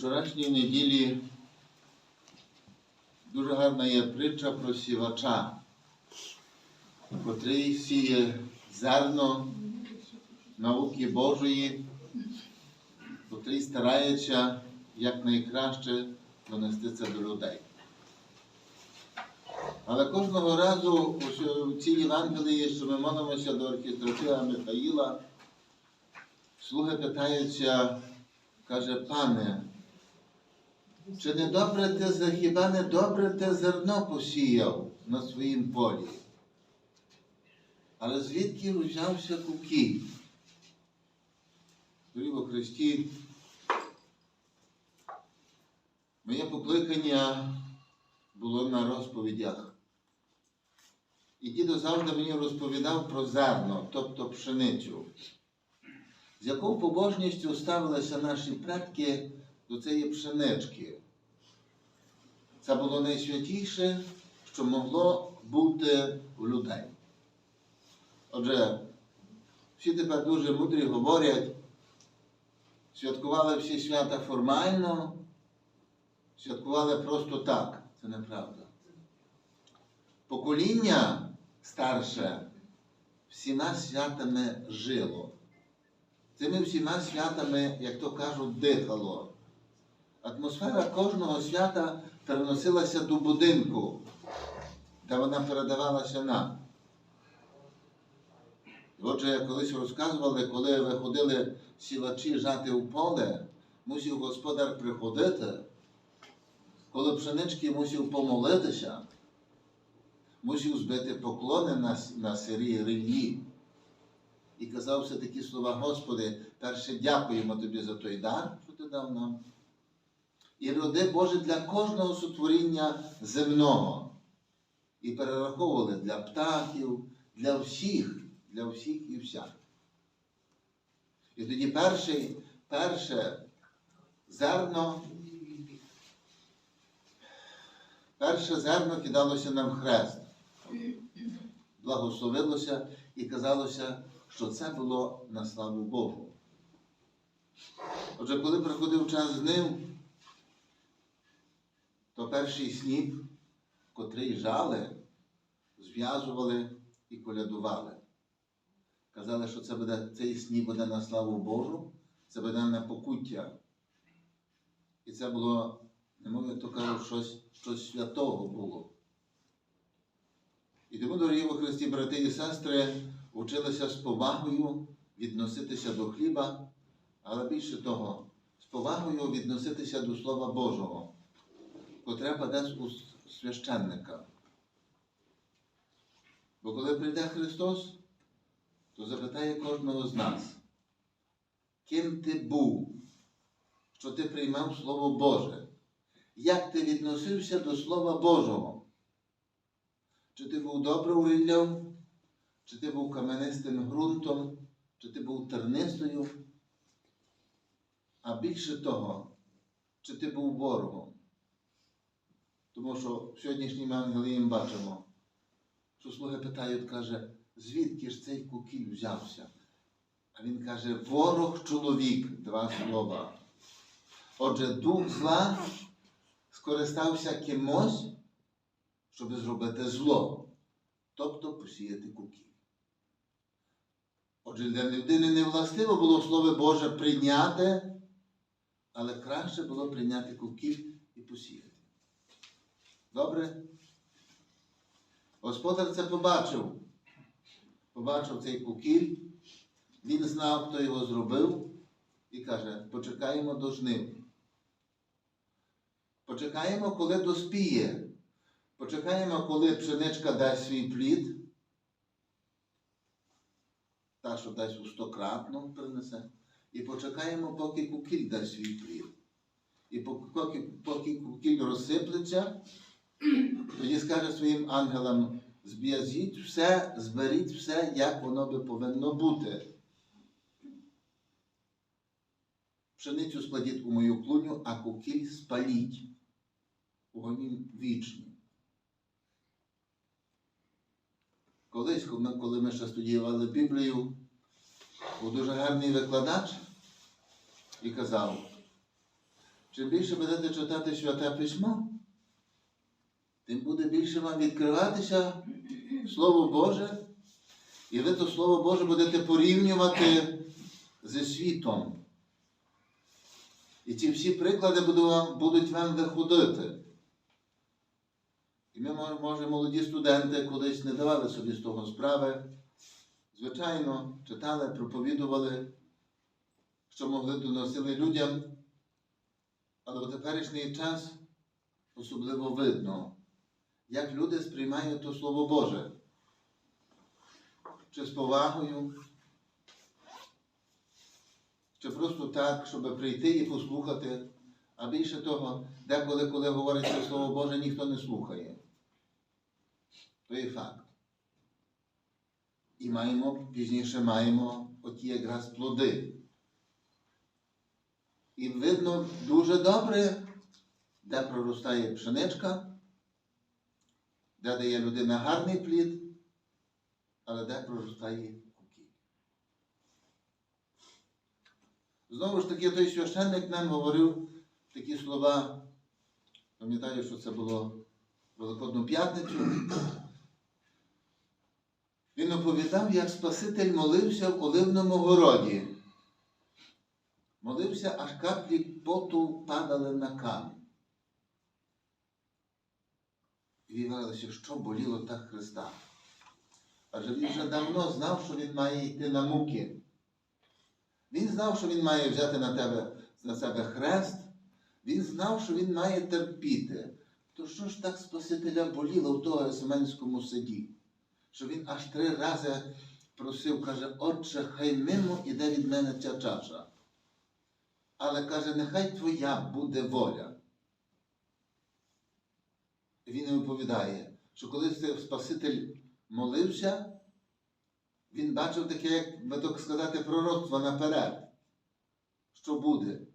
вчорашній неділі дуже гарна є притча про сівача, котрий сіє зерно науки Божої, котрий старається якнайкраще донести це до людей. Але кожного разу у цій Євангелії, що ми молимося до архістратила Михаїла, слуги питаються, каже, пане, чи не добре ти, хіба не добре ти зерно посіяв на своїм полі? Але звідки взявся кукіль? Дорогі во Христі, моє покликання було на розповідях. І дідо завжди мені розповідав про зерно, тобто пшеницю, з якою побожністю ставилися наші предки до цієї пшенички. Це було найсвятіше, що могло бути у людей. Отже, всі тепер дуже мудрі говорять, святкували всі свята формально, святкували просто так. Це неправда. Покоління старше всіма святами жило. Цими всіма святами, як то кажуть, дихало. Атмосфера кожного свята переносилася до будинку, де вона передавалася нам. Отже, колись розказували, коли виходили сівачі жати у поле, мусив господар приходити, коли пшенички мусив помолитися, мусив збити поклони на, на сирій ріллі. І казав все такі слова, Господи, перше дякуємо Тобі за той дар, що ти дав нам. І роди Боже для кожного сотворіння земного. І перераховували для птахів, для всіх, для всіх і вся. І тоді перший, перше зерно, перше зерно кидалося нам хрест. Благословилося і казалося, що це було на славу Богу. Отже, коли приходив час жнив, то перший сніп, котрий жали, зв'язували і колядували. Казали, що це буде, цей сніп буде на славу Божу, це буде на покуття. І це було, немов то кажуть, щось, щось святого було. І тому, дорогі во Христі, брати і сестри, вчилися з повагою відноситися до хліба, але більше того, з повагою відноситися до Слова Божого, котре паде у священника. Бо коли прийде Христос, то запитає кожного з нас, ким ти був, що ти приймав Слово Боже, як ти відносився до Слова Божого? Чи ти був добрим ріллям, чи ти був каменистим ґрунтом, чи ти був тернистою? А більше того, чи ти був ворогом? Тому що в сьогоднішнім Ангелії бачимо, що слуги питають, каже, звідки ж цей кукіль взявся? А він каже, ворог чоловік, два слова. Отже, дух зла скористався кимось, щоб зробити зло, тобто посіяти кукіль. Отже, для людини не властиво було Слово Боже прийняти, але краще було прийняти кукіль і посіяти. Добре? Господар це побачив. Побачив цей кукіль, він знав, хто його зробив, і каже, почекаємо до жнив. Почекаємо, коли доспіє. Почекаємо, коли пшеничка дасть свій плід. Та, що дасть у стократно принесе. І почекаємо, поки кукіль дасть свій плід. І поки, поки кукіль розсиплеться, тоді скаже своїм ангелам, зв'язіть все, зберіть все, як воно би повинно бути. Пшеницю складіть у мою клуню, а кукіль спаліть вогні вічні. Колись, коли ми ще студіювали Біблію, був дуже гарний викладач і казав, Чим більше будете читати Святе Письмо, тим буде більше вам відкриватися Слово Боже, і ви то Слово Боже будете порівнювати зі світом. І ці всі приклади будуть вам, виходити. І ми, може, молоді студенти колись не давали собі з того справи. Звичайно, читали, проповідували, що могли доносили людям. Але в теперішній час особливо видно, як люди сприймають то Слово Боже. Чи з повагою, чи просто так, щоб прийти і послухати. А більше того, деколи, коли говориться Слово Боже, ніхто не слухає. То є факт. І маємо, пізніше маємо оті якраз плоди. І видно дуже добре, де проростає пшеничка, де дає людина гарний плід, але де проростає кукіль. Знову ж таки, той священник нам говорив такі слова. Пам'ятаю, що це було Великодну п'ятницю. Він оповідав, як Спаситель молився в Оливному городі. Молився, аж каплі поту падали на камінь. І виявилося, що боліло так Христа. Адже він вже давно знав, що він має йти на муки. Він знав, що він має взяти на, тебе, на себе хрест. Він знав, що він має терпіти. То що ж так Спасителя боліло в того Семенському саді? Що він аж три рази просив, каже, Отче, хай мимо іде від мене ця чаша. Але каже, нехай твоя буде воля. Він відповідає, що коли цей Спаситель молився, він бачив таке, як би так сказати, пророцтво наперед. Що буде?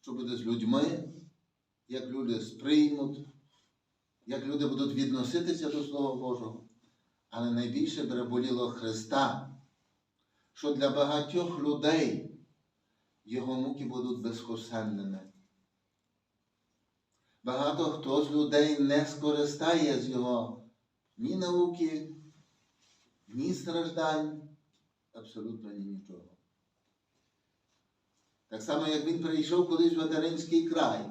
Що буде з людьми, як люди сприймуть, як люди будуть відноситися до Слова Божого. Але найбільше переболіло Христа, що для багатьох людей його муки будуть безкосенними. Багато хто з людей не скористає з його ні науки, ні страждань, абсолютно ні нічого. Так само, як він прийшов колись в Адаринський край,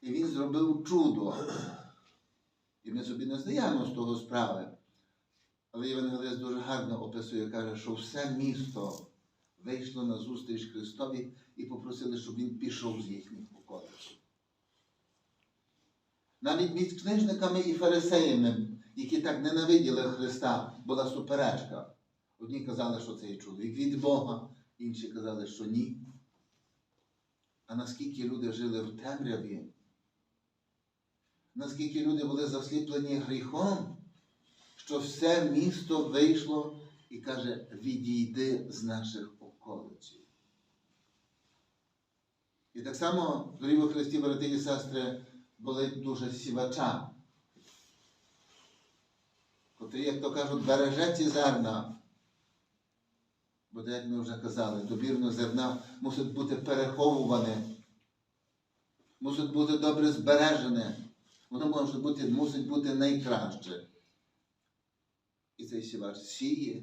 і він зробив чудо. І ми собі не здаємо з того справи. Але Євангелист дуже гарно описує, каже, що все місто вийшло на зустріч Христові і попросили, щоб він пішов з їхніх. Навіть між книжниками і фарисеями, які так ненавиділи Христа, була суперечка. Одні казали, що це є чоловік від Бога, інші казали, що ні. А наскільки люди жили в темряві, наскільки люди були засліплені гріхом, що все місто вийшло і каже, відійди з наших околиць. І так само, дорогі Христі, брати і сестри, були дуже сівача, котрі, як то кажуть, береже ці зерна. Бо, як ми вже казали, добірно зерна мусить бути переховуване, мусить бути добре збережене. Воно може бути, мусить бути найкраще. І цей сівач сіє,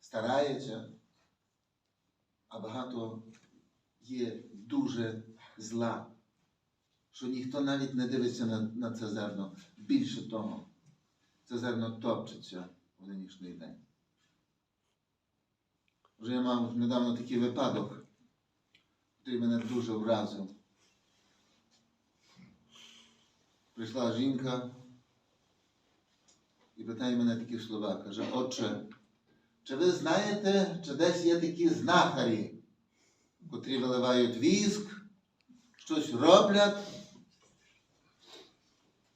старається, а багато є дуже зла, що ніхто навіть не дивиться на, на це зерно. Більше того, це зерно топчеться в нинішній день. Вже я мав недавно такий випадок, який мене дуже вразив. Прийшла жінка і питає мене такі слова. Каже, отче, чи ви знаєте, чи десь є такі знахарі, котрі виливають віск, щось роблять,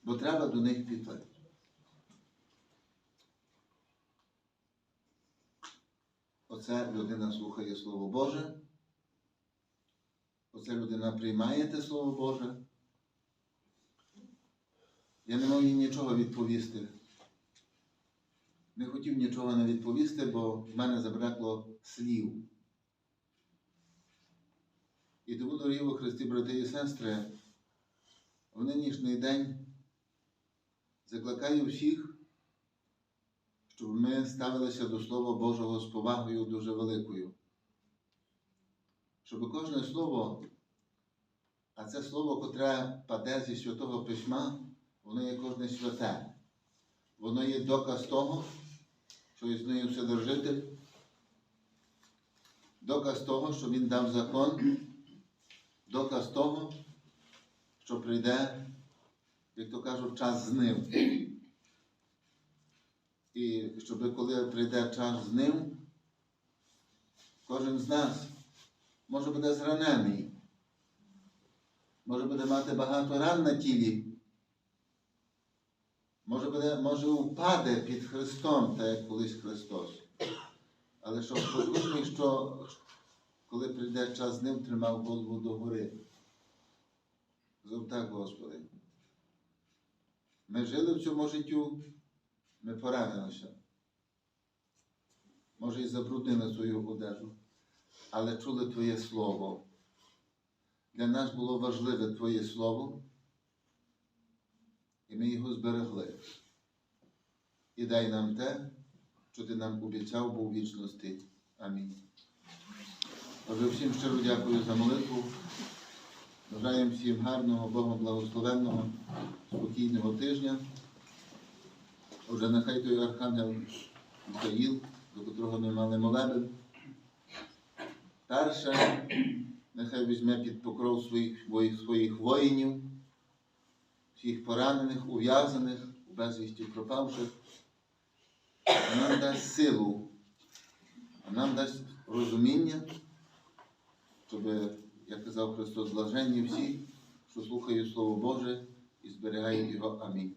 бо треба до них піти. Оце людина слухає Слово Боже. Оце людина приймає те Слово Боже. Я не можу їй нічого відповісти. Не хотів нічого не відповісти, бо в мене забракло слів. І тому, дорогі Христі, брати і сестри, в нинішній день закликаю всіх, щоб ми ставилися до Слова Божого з повагою дуже великою. Щоб кожне слово, а це слово, котре паде зі Святого Письма, воно є кожне святе. Воно є доказ того, що існує Вседержитель, доказ того, що Він дав закон, доказ того, що прийде, як то кажуть, час знив. І щоб коли прийде час знив, кожен з нас може буде зранений, може буде мати багато ран на тілі, може, буде, може упаде під Христом, так як колись Христос. Але що послухай, що коли прийде час з ним, тримав голову догори. Зов так, Господи. Ми жили в цьому життю, ми поранилися. Може, і забруднили свою одежу, але чули Твоє Слово. Для нас було важливе Твоє Слово, і ми його зберегли. І дай нам те, що ти нам обіцяв був вічності. Амінь. Отже, всім щиро дякую за молитву. Бажаємо всім гарного, Богом благословенного, спокійного тижня. Отже, нехай той архангел Михаїл, до котрого ми мали молебен. Перше, нехай візьме під покров своїх, своїх, воїнів, всіх поранених, ув'язаних, безвісті пропавших. А нам дасть силу, а нам дасть розуміння, щоб, як казав Христос, блаженні всі, що слухають Слово Боже і зберігають його. Амінь.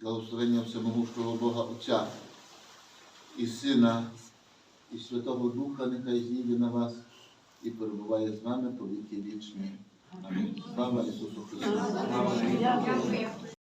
Благословення всемогущого Бога Отця і Сина, і Святого Духа нехай зійде на вас і перебуває з вами по віки вічні. Амінь. Слава Ісусу Христу!